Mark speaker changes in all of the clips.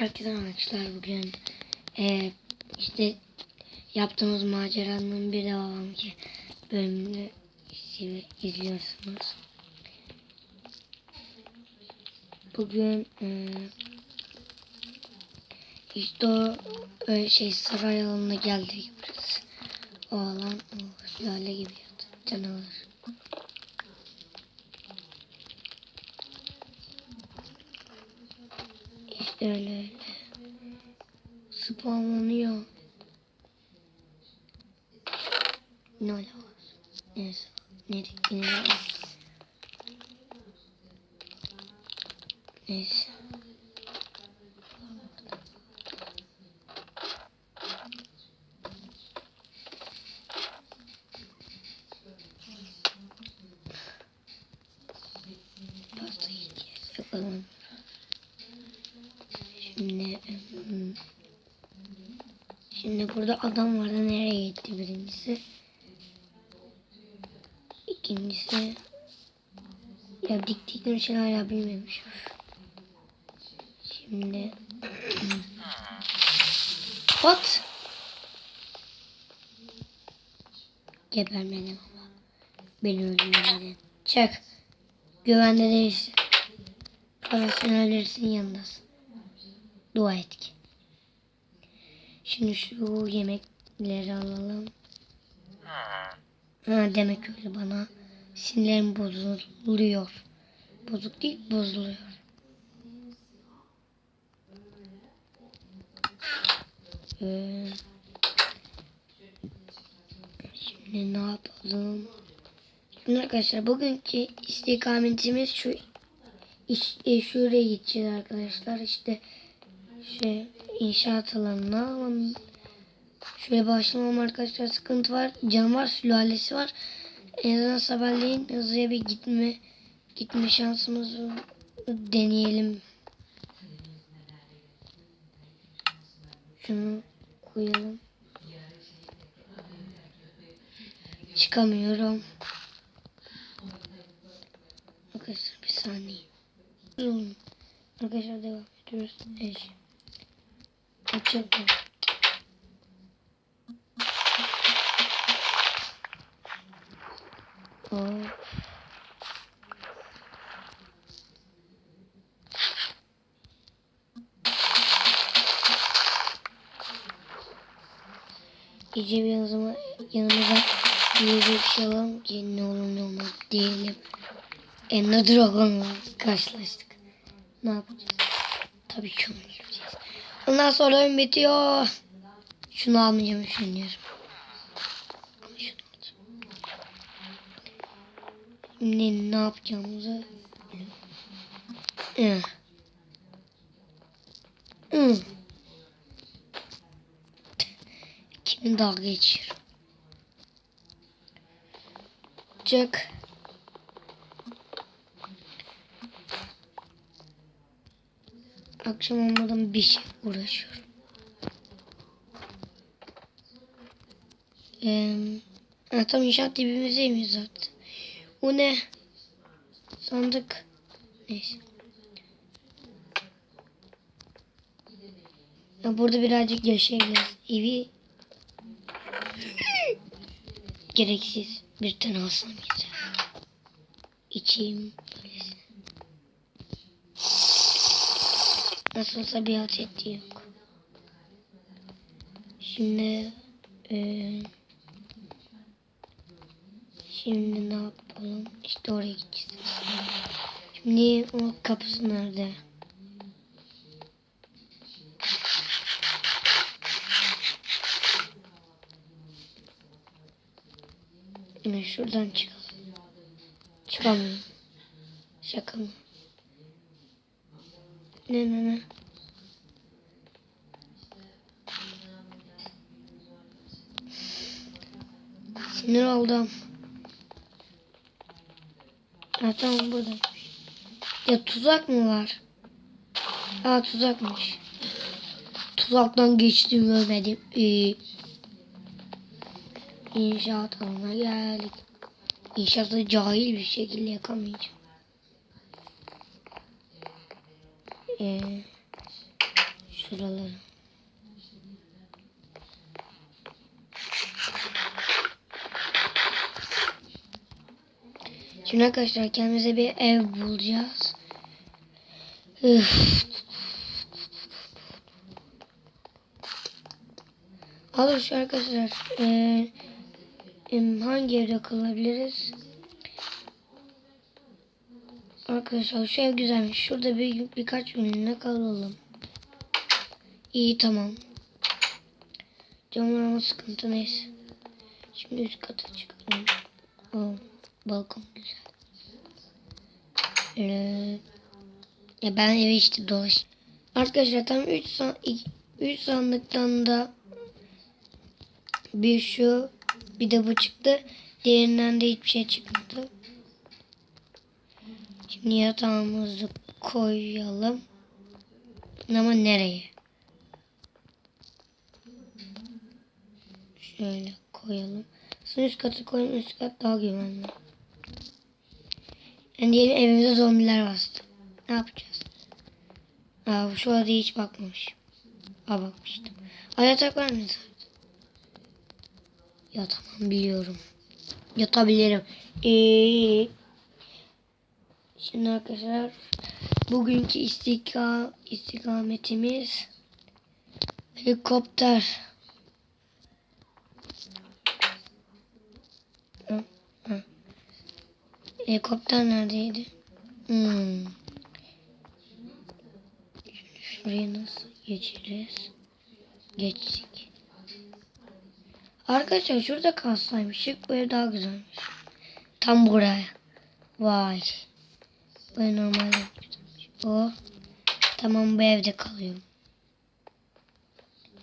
Speaker 1: Herkese arkadaşlar bugün eee işte yaptığımız maceranın bir devamı ki bölümünü izli- izliyorsunuz. Bugün eee işte o öyle şey saray alanına geldik burası. O alan o lale gibi yatı, canavar. Öyle öyle. Spawnlanıyor. Ne var? Neyse. Ne var. Neyse. Pasta yiyeceğiz. Yapalım. Şimdi burada adam vardı nereye gitti birincisi? İkincisi ya diktikleri için hala bilmemiş. Şimdi Hot Gebermedim ama. Beni öldürmeden Çek Güvende değilsin. Parasını ölürsün yanındasın Dua et ki Şimdi şu yemekleri alalım. Ha, demek öyle bana. Sinirlerim bozuluyor. Bozuk değil, bozuluyor. Ee, şimdi ne yapalım? Şimdi arkadaşlar bugünkü istikametimiz şu iş, e, şuraya gideceğiz arkadaşlar. İşte şey inşaat alanına ama şöyle başlamam arkadaşlar sıkıntı var. Cam var, sülalesi var. En azından sabahleyin hızlıya bir gitme gitme şansımızı deneyelim. Şunu koyalım. Çıkamıyorum. Arkadaşlar bir saniye. Arkadaşlar devam ediyoruz. Eş. Açalım. Hop. İyice bir yanıma, yanımıza yiyecek şey alalım ki ne olur ne olmaz diyelim. Ender Dragon'la karşılaştık. Ne yapacağız? Tabii ki onu. Ondan sonra oyun bitiyor. Şunu almayacağım düşünüyorum. Alacağım. Ne, yapacağımızı Hı. Hı. Kimin dalga geçiyor? Jack. Akşam olmadan bir şey uğraşıyorum. Ee, ha, tam inşaat dibimizdeymiş zaten. O ne? Sandık. Neyse. Ya burada birazcık yaşayacağız. Evi gereksiz bir tane alsam yeter. İçeyim Nasıl olsa bir alt yok. Şimdi eee Şimdi ne yapalım? İşte oraya gideceğiz. Şimdi o kapısı nerede? Şuradan çıkalım. Çıkamıyorum. Şaka mı? Ne ne ne? Sinir oldum. Ha tamam burada. Ya tuzak mı var? Aa tuzakmış. Tuzaktan geçtim görmedim. Ee, inşaat alanına geldik. İnşaatı cahil bir şekilde yakamayacağım. Ee, şuraları. Şimdi arkadaşlar kendimize bir ev bulacağız. Üf. Alır arkadaşlar. Em, hangi evde kalabiliriz? Arkadaşlar şu ev güzelmiş. Şurada bir birkaç günlüğüne kalalım. İyi tamam. Camlar ama sıkıntı neyse. Şimdi üst kata çıkalım. Oo, balkon güzel. Ee, ya ben eve işte dolaş. Arkadaşlar tam 3 san 3 sandıktan da bir şu bir de bu çıktı. Diğerinden de hiçbir şey çıkmadı. Şimdi yatağımızı koyalım. Ama nereye? Şöyle koyalım. Sonra üst katı koyalım. Üst kat daha güvenli. Yani diyelim evimize zombiler bastı. Ne yapacağız? Aa, şu odaya hiç bakmamışım. Aa bakmıştım. Aa yatak var mı? Ya tamam biliyorum. Yatabilirim. Ee, şimdi arkadaşlar bugünkü istika, istikametimiz helikopter. Helikopter neredeydi? Hmm. Şuraya nasıl geçeriz? Geçtik. Arkadaşlar şurada kalsaymışık. Ev daha güzelmiş. Tam buraya. Vay. Normalde güzelmiş. O. Tamam bu evde kalıyorum.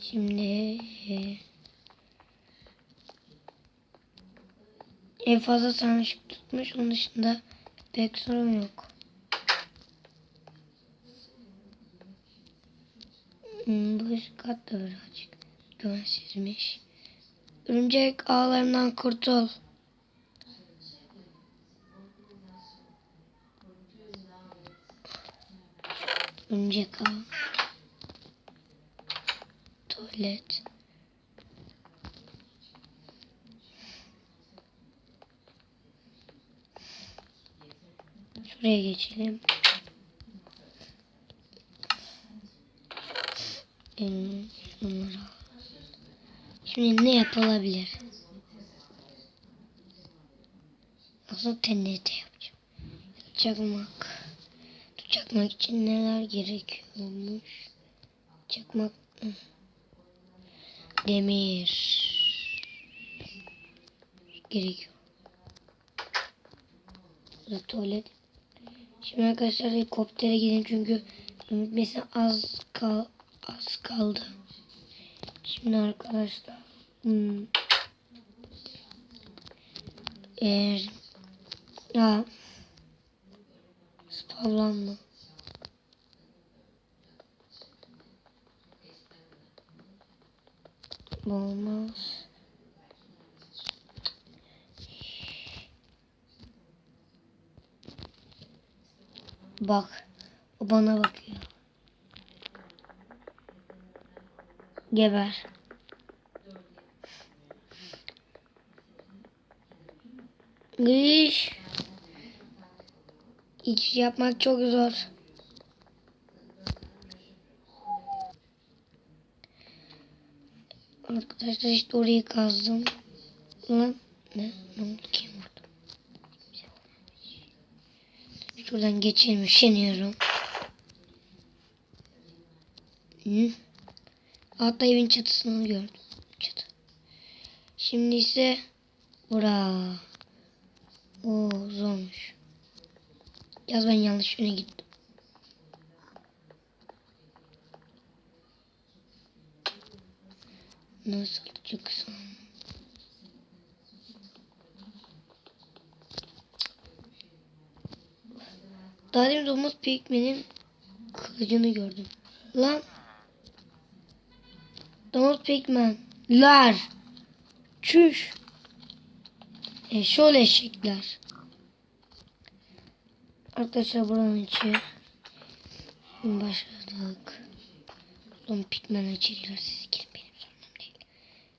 Speaker 1: Şimdi e, ev fazla sarmışık tutmuş. Onun dışında pek sorun yok. Hmm, bu üst kat da birazcık güvensizmiş. Örümcek ağlarından kurtul. Örümcek. Tuvalet. Şuraya geçelim. Şunları al. Şimdi ne yapılabilir? Nasıl TNT yapacağım? Çakmak. Çakmak için neler gerekiyormuş? Çakmak. Demir. Gerekiyor. Burada tuvalet. Şimdi arkadaşlar helikoptere gidin çünkü mesela az kal az kaldı. Şimdi arkadaşlar hmm, eğer ya Bu olmaz. Bak. O bana bakıyor. Geber. İş. İş yapmak çok zor. Arkadaşlar işte orayı kazdım. Lan ne? Ne oldu kim vurdu? Şuradan geçelim üşeniyorum. Hı? Hatta evin çatısını gördüm. Çatı. Şimdi ise bura. Oo zormuş. Yaz ben yanlış yöne gittim. Nasıl çıksam? Daha demin domuz pigmenin kılıcını gördüm. Lan. Domuz pigmenler. Çüş. Eşol eşekler. Arkadaşlar buranın içi. Başladık. Oğlum pikmen açılıyor. Siz girin benim sorunum değil.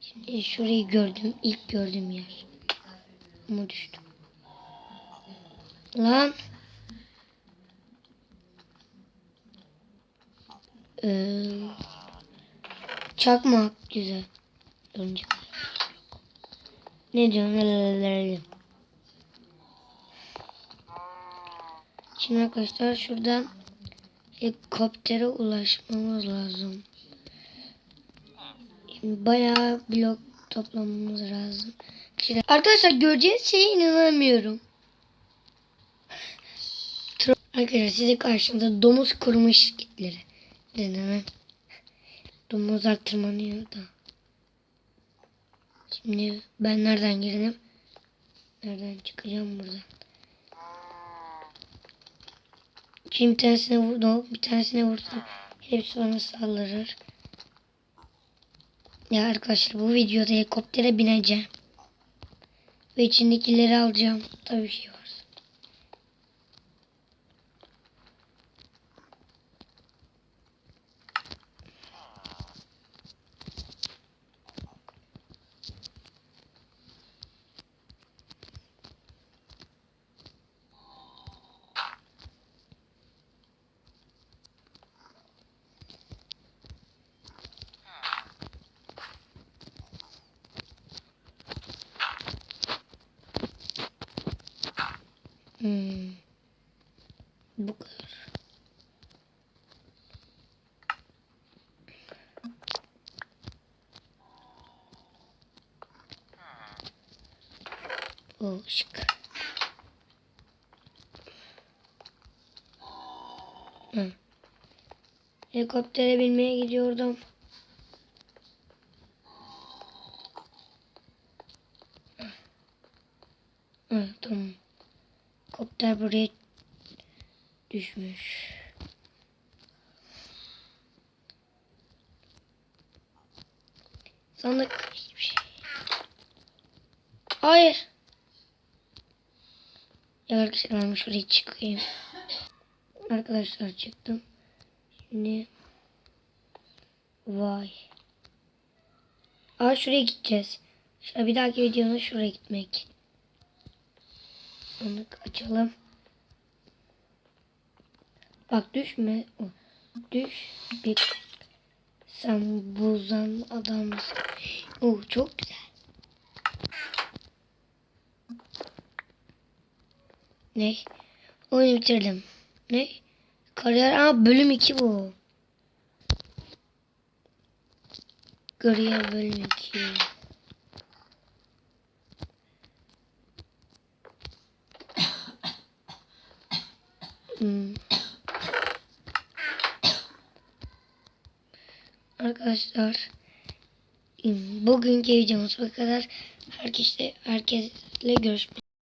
Speaker 1: Şimdi şurayı gördüm. ilk gördüğüm yer. Ama düştüm. Lan. Ee, çakmak güzel. Önce. Ne diyorsun? Şimdi arkadaşlar şuradan helikoptere ulaşmamız lazım. Şimdi bayağı blok toplamamız lazım. Şimdi arkadaşlar göreceğiniz şeye inanamıyorum. Arkadaşlar size karşınızda domuz kurmuş kitleri. Deneme. Domuzlar tırmanıyor da. Şimdi ben nereden girdim? Nereden çıkacağım buradan? Şimdi bir tanesine vurdum. Bir tanesine vurdum. Hepsi bana saldırır. Ya arkadaşlar bu videoda helikoptere bineceğim. Ve içindekileri alacağım. Tabii bir şey var. Hmm. Bu kadar. O ışık. Hı. Helikoptere binmeye gidiyordum. Hı, tamam. Helikopter buraya düşmüş. Sandık şey. Hayır. Ya arkadaşlar ben şuraya çıkayım. Arkadaşlar çıktım. Şimdi vay. Aa şuraya gideceğiz. Şöyle bir dahaki videomda şuraya gitmek. Onu açalım. Bak düşme. Düş. Bir. Sen buzdan adamsın. Oh çok güzel. Ne? Oyunu bitirdim. Ne? Kariyer. Aa bölüm 2 bu. Kariyer bölüm 2. Hmm. Arkadaşlar bugünkü videomuz bu kadar. Herkesle herkesle görüşmek